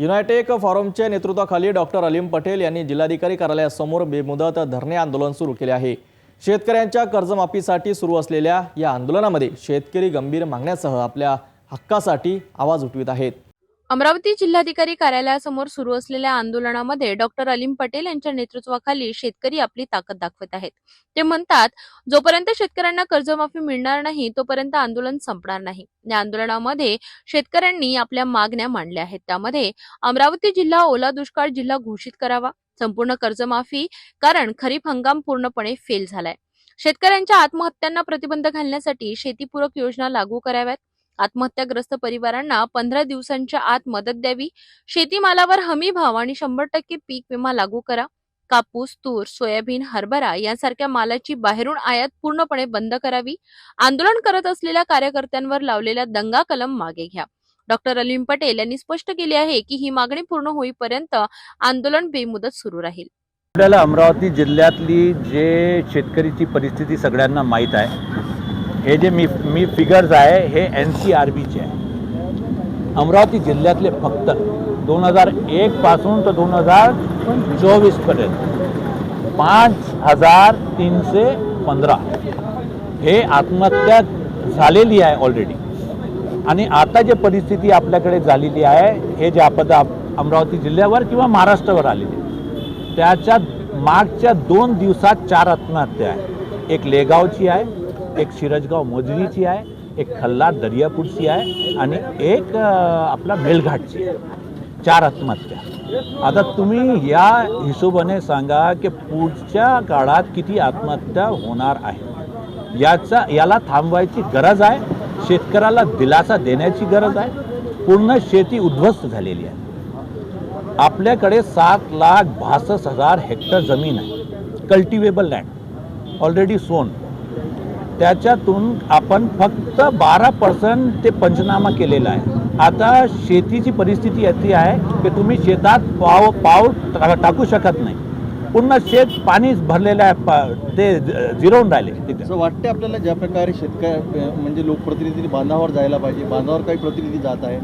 युनायटेक फॉरमच्या नेतृत्वाखाली डॉक्टर अलीम पटेल यांनी जिल्हाधिकारी कार्यालयासमोर बेमुदत धरणे आंदोलन सुरू केले आहे. शेतकऱ्यांच्या कर्जमाफीसाठी सुरू असलेल्या या आंदोलनामध्ये शेतकरी गंभीर मागण्यासह आपल्या हक्कासाठी आवाज उठवित आहेत. अमरावती जिल्हाधिकारी कार्यालयासमोर सुरू असलेल्या आंदोलनामध्ये डॉक्टर अलीम पटेल यांच्या नेतृत्वाखाली शेतकरी आपली ताकद दाखवत आहेत. ते म्हणतात जोपर्यंत शेतकऱ्यांना कर्जमाफी मिळणार नाही तोपर्यंत आंदोलन संपणार नाही. या आंदोलनामध्ये शेतकऱ्यांनी आपल्या मागण्या मांडल्या आहेत. त्यामध्ये अमरावती जिल्हा ओला दुष्काळ जिल्हा घोषित करावा संपूर्ण कर्जमाफी कारण खरीप हंगाम पूर्णपणे फेल झालाय. शेतकऱ्यांच्या आत्महत्यांना प्रतिबंध घालण्यासाठी शेतीपूरक योजना लागू कराव्यात आत्महत्याग्रस्त परिवारांना पंधरा दिवसांच्या आत मदत द्यावी. शेतीमालावर हमी भाव आणि शंभर टक्के पीक विमा लागू करा. कापूस तूर सोयाबीन हरभरा यांसारख्या मालाची बाहेरून आयात पूर्णपणे बंद करावी. आंदोलन करत असलेल्या कार्यकर्त्यांवर लावलेल्या दंगा कलम मागे घ्या. डॉक्टर अलीम पटेल यांनी स्पष्ट केले आहे की ही मागणी पूर्ण होईपर्यंत आंदोलन बेमुदत सुरू राहील. आपल्याला अमरावती जिल्ह्यातली जे शेतकरीची परिस्थिती सगळ्यांना माहीत आहे हे जे मी मी फिगर्स आहे हे एन सी आर बीचे आहे. अमरावती जिल्ह्यातले फक्त दोन हजार एकपासून तर दोन हजार चोवीसपर्यंत पाच हजार तीनशे पंधरा. हे आत्महत्या झालेली आहे ऑलरेडी आणि आता जे परिस्थिती आपल्याकडे झालेली आहे हे जे आपदा अमरावती जिल्ह्यावर किंवा महाराष्ट्रावर आलेली आहे त्याच्या मागच्या दोन दिवसात चार आत्महत्या आहे. एक लेगावची आहे एक शिरजगाव मोजरीची आहे एक खल्लार दर्यापूरची आहे आणि एक आपला मेलघाटची आहे. चार आत्महत्या. आता तुम्ही या हिशोबाने सांगा की पुढच्या काळात किती आत्महत्या होणार आहे. याचा याला थांबवायची गरज आहे शेतकऱ्याला दिलासा देण्याची गरज आहे पूर्ण शेती उद्ध्वस्त झालेली आहे. आपल्याकडे सात लाख बासष्ट हजार हेक्टर जमीन आहे. Cultivable land. ऑलरेडी सोन. त्याच्यातून आपण फक्त बारा पर्सेंट ते पंचनामा केलेला आहे. आता शेतीची परिस्थिती अशी आहे की तुम्ही शेतात पाव पाव टाकू शकत नाही. पूर्ण शेत पाणी भरलेलं आहे पा- ते जिरवून राहिले तिथे. असं वाटते आपल्याला ज्या प्रकारे शेतकरी म्हणजे लोकप्रतिनिधी बांधावर जायला पाहिजे बांधावर काही प्रतिनिधी जात आहे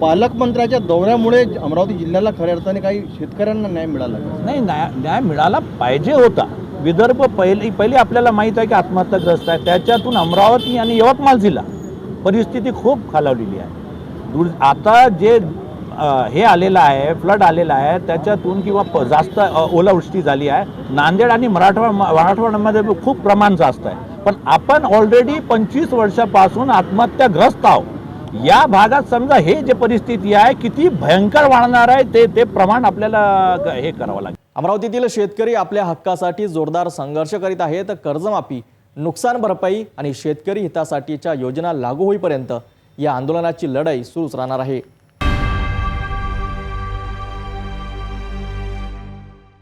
पालकमंत्र्याच्या दौऱ्यामुळे अमरावती जिल्ह्याला खऱ्या अर्थाने काही शेतकऱ्यांना न्याय मिळाला? नाही न्याय न्याय मिळाला पाहिजे होता. विदर्भ पहिली पहिली आपल्याला माहीत आहे की आत्महत्याग्रस्त आहे. त्याच्यातून अमरावती आणि यवतमाळ जिल्हा परिस्थिती खूप खालावलेली आहे. दूर आता जे हे आलेलं आहे फ्लड आलेलं आहे त्याच्यातून किंवा प- जास्त ओलावृष्टी झाली आहे. नांदेड आणि मराठवाडा मराठवाड्यामध्ये खूप प्रमाण जास्त आहे. पण आपण ऑलरेडी पंचवीस वर्षापासून आत्महत्याग्रस्त आहोत. या भागात समजा हे जे परिस्थिती आहे किती भयंकर वाढणार आहे ते ते प्रमाण आपल्याला हे करावं लागेल. अमरावतीतील शेतकरी आपल्या हक्कासाठी जोरदार संघर्ष करीत आहेत. कर्जमाफी नुकसान भरपाई आणि शेतकरी हितासाठीच्या योजना लागू होईपर्यंत या आंदोलनाची लढाई सुरूच राहणार आहे.